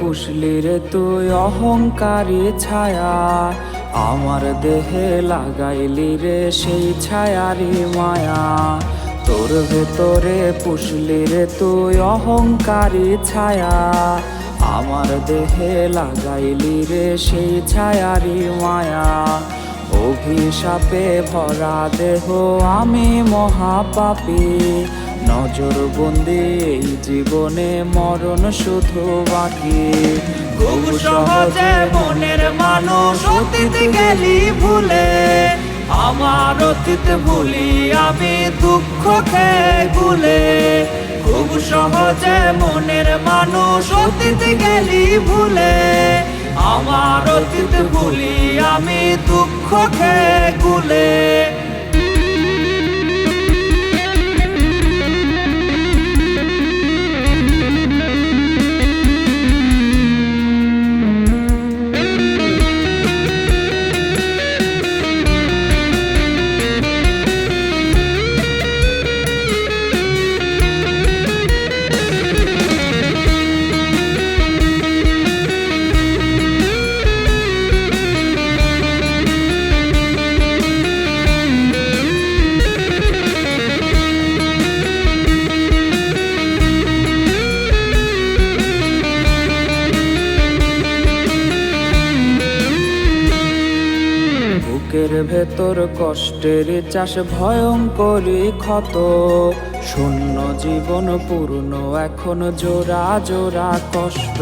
পুষলি রে তুই অহংকারী ছায়া। আমার দেহে লাগাইলি রে সেই ছায়ারি মায়া। তোর ভেতরে পুষলি রে তুই অহংকারী ছায়া। আমার দেহে লাগাইলি রে সেই ছায়ারি মায়া। অভিশাপে ভরা দেহ আমি মহাপাপী। নজর বন্দি এই জীবনে মরণ শুধু বাকি। খুব সহজে মনের মানুষ অতীত গেলি ভুলে। আমার অতীত ভুলি আমি দুঃখ গুলে খুব সহজে মনের মানুষ অতীত গেলি ভুলে। আমার অতীত ভুলি আমি দুঃখ গুলে বুকের ভেতর কষ্টের চাষ ভয়ঙ্করী ক্ষত। শূন্য জীবন পূর্ণ, এখন জোড়া জোড়া কষ্ট।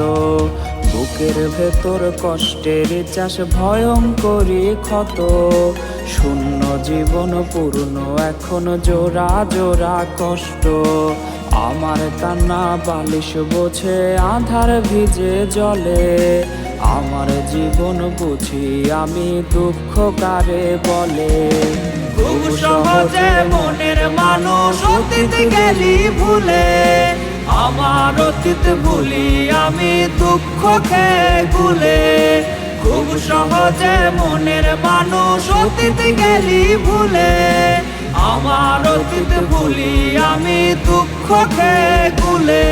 বুকের ভেতর কষ্টের চাষ ভয়ঙ্করী ক্ষত। শূন্য জীবন পূর্ণ, এখন জোড়া জোড়া কষ্ট। আমার কান্না বালিশ বোঝে, আধার ভিজে জলে। আমার জীবন বুঝি আমি দুঃখ কারে বলে? খুব সহজে মনের মানুষ অতীত গেলি ভুলে। আমার অতীত ভুলি আমি দুঃখ গুলে খুব সহজে মনের মানুষ অতীত গেলি ভুলে। আমার অতীত ভুলি আমি দুঃখ গুলে